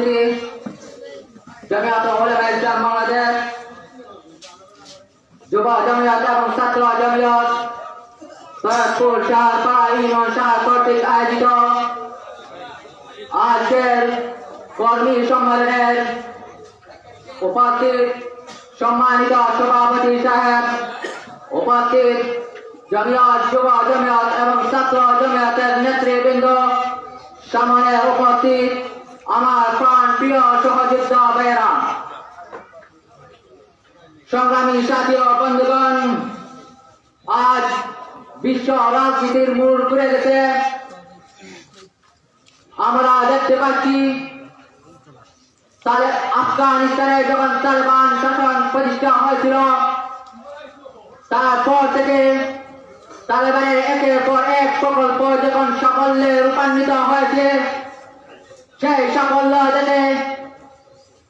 উপস্থিতি জমিয়ত ওলামা ইসলাম বাংলাদেশ যুব জমিয়ত এবং ছাত্র জমিয়ত সৈয়দপুর শাহপাড়া ইউনিয়ন শাহ কর্তৃক আয়োজিত আজকের কর্মী সম্মেলনের উপস্থিত সম্মানিত সভাপতি সাহেব উপস্থিত জমিয়ত যুব জমিয়ত এবং ছাত্র জমিয়তের নেতৃবৃন্দ সামনে উপস্থিত আমার প্রাণ প্রিয় সহযোদ্ধ ভাইয়েরা, সংগ্রামী সাথী বন্ধুগণ, আজ বিশ্ব রাজনীতির মূল ঘুরে গেছে। আমরা দেখতে পাচ্ছি আফগানিস্তানে যখন তালেবান শাসন প্রতিষ্ঠা হয়েছিল, তারপর থেকে তালেবানের একের পর এক প্রকল্প যখন সাফল্যে রূপান্বিত হয়েছে সেই সাফল্য দেখে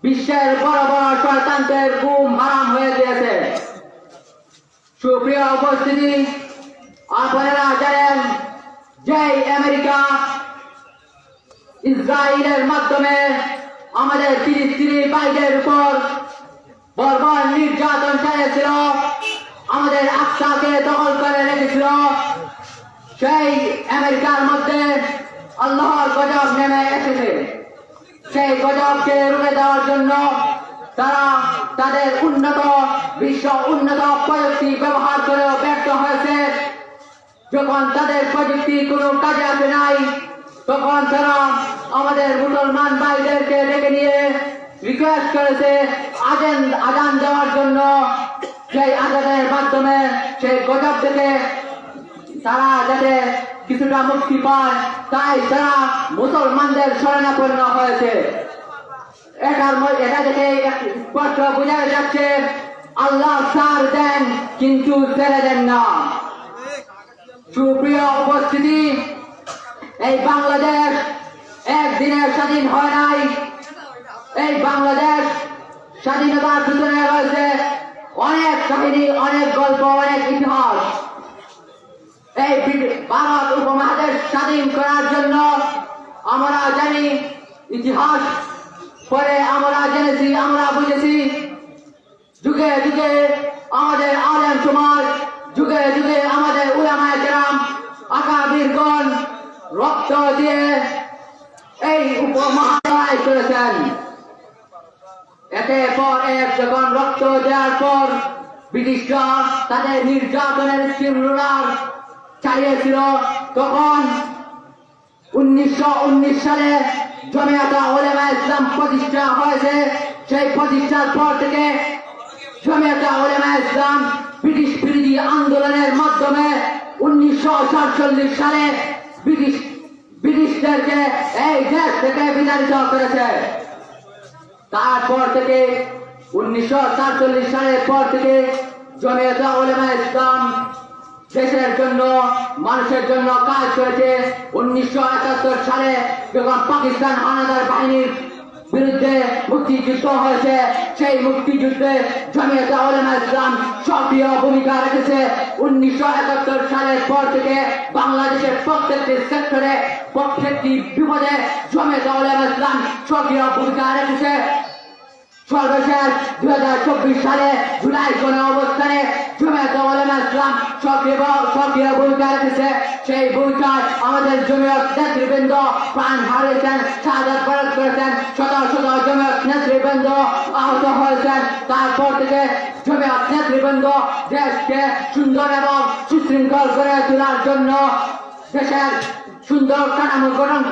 বিশ্বের বড় বড় শয়তান্তের ঘুম হারাম হয়ে গিয়েছে। সুপ্রিয় উপস্থিতি আপনারা জানেন যেই আমেরিকা ইসরায়েলের মাধ্যমে আমাদের ফিলিস্তিনি ভাইদের উপর বর্বর নির্যাতন চালিয়েছিল, আমাদের আত্মাকে দখল করে রেখেছিল, সেই আমেরিকার মধ্যে গজব নেমে এসেছে। সেই গজবকে রুখে দেওয়ার জন্য তারা তাদের উন্নত, বিশ্ব উন্নত প্রযুক্তি ব্যবহার করেও ব্যর্থ হয়েছে। যখন তাদের প্রযুক্তি কোনো কাজে আসে নাই, তখন তারা আমাদের মুসলমান ভাইদেরকে ডেকে নিয়ে রিকোয়েস্ট করেছে আজান আজান দেওয়ার জন্য। সেই আজানের মাধ্যমে সেই গজব থেকে তারা যাতে কিছুটা মুক্তি পায়, তাই তারা মুসলমানদের শরণাপন্ন হয়েছে। এটার এটা থেকে স্পষ্ট বোঝা যাচ্ছে, আল্লাহ সার দেন, কিন্তু ছেড়ে দেন না। সুপ্রিয় উপস্থিতি, এই বাংলাদেশ একদিনের স্বাধীন হয় নাই। এই বাংলাদেশ স্বাধীনতার পিছনে রয়েছে অনেক কাহিনী, অনেক গল্প, অনেক ইতিহাস। এই ভারত উপমহাদেশ স্বাধীন করার জন্য আমরা জানি ইতিহাস। পরে আমরা জেনেছি, আমরা বুঝেছি, যুগে যুগে আমাদের আলেম সমাজ, যুগে যুগে আমাদের উলামায় কেরাম, আকাবিরগণ রক্ত দিয়ে এই উপমহালয় করেছেন। একের পর এক যখন রক্ত দেওয়ার পর ব্রিটিশরা তাদের নির্যাতনের স্টিম রোলার চালিয়েছিল তখন উনিশশো উনিশ সালে জমিয়াতা ওলেমা ইসলাম প্রতিষ্ঠা হয়েছে। সেই প্রতিষ্ঠার পর থেকে জমিয়াতা ওলেমা ইসলাম ব্রিটিশ বিরোধী আন্দোলনের মাধ্যমে উনিশশো সাতচল্লিশ সালে ব্রিটিশ ব্রিটিশদেরকে এই দেশ থেকে বিতাড়িত করেছে। তারপর থেকে উনিশশো সাতচল্লিশ সালের পর থেকে জমিয়তা ওলেমা ইসলাম দেশের জন্য, মানুষের জন্য কাজ করেছে। উনিশশো একাত্তর সালে যখন পাকিস্তান হানাদার বাহিনীর বিরুদ্ধে মুক্তিযুদ্ধ হয়েছে, সেই মুক্তিযুদ্ধে জমিয়তা ওলেমা ইসলাম সক্রিয় ভূমিকা রেখেছে। উনিশশো একাত্তর সালের পর থেকে বাংলাদেশের প্রত্যেকটি সেক্টরে প্রত্যেকটি বিপদে জমিয়তা ওলেমা ইসলাম সক্রিয় ভূমিকা রেখেছে। সর্বশেষ দু হাজার চব্বিশ সালে জুলাই কোন অবস্থানে ওলামা ইসলাম সক্রিয় সক্রিয় ভূমিকা রেখেছে সেই ভূমিকায় আমাদের জমিয়ত নেতৃবৃন্দ প্রাণ হারিয়েছেন শাহাদ বরণ করেছেন শত শত জমিয়ত নেতৃবৃন্দ আহত হয়েছেন তারপর থেকে জমিয়ত নেতৃবৃন্দ দেশকে সুন্দর এবং সুশৃঙ্খল করে তোলার জন্য দেশের সুন্দর কাঠামো গঠন করে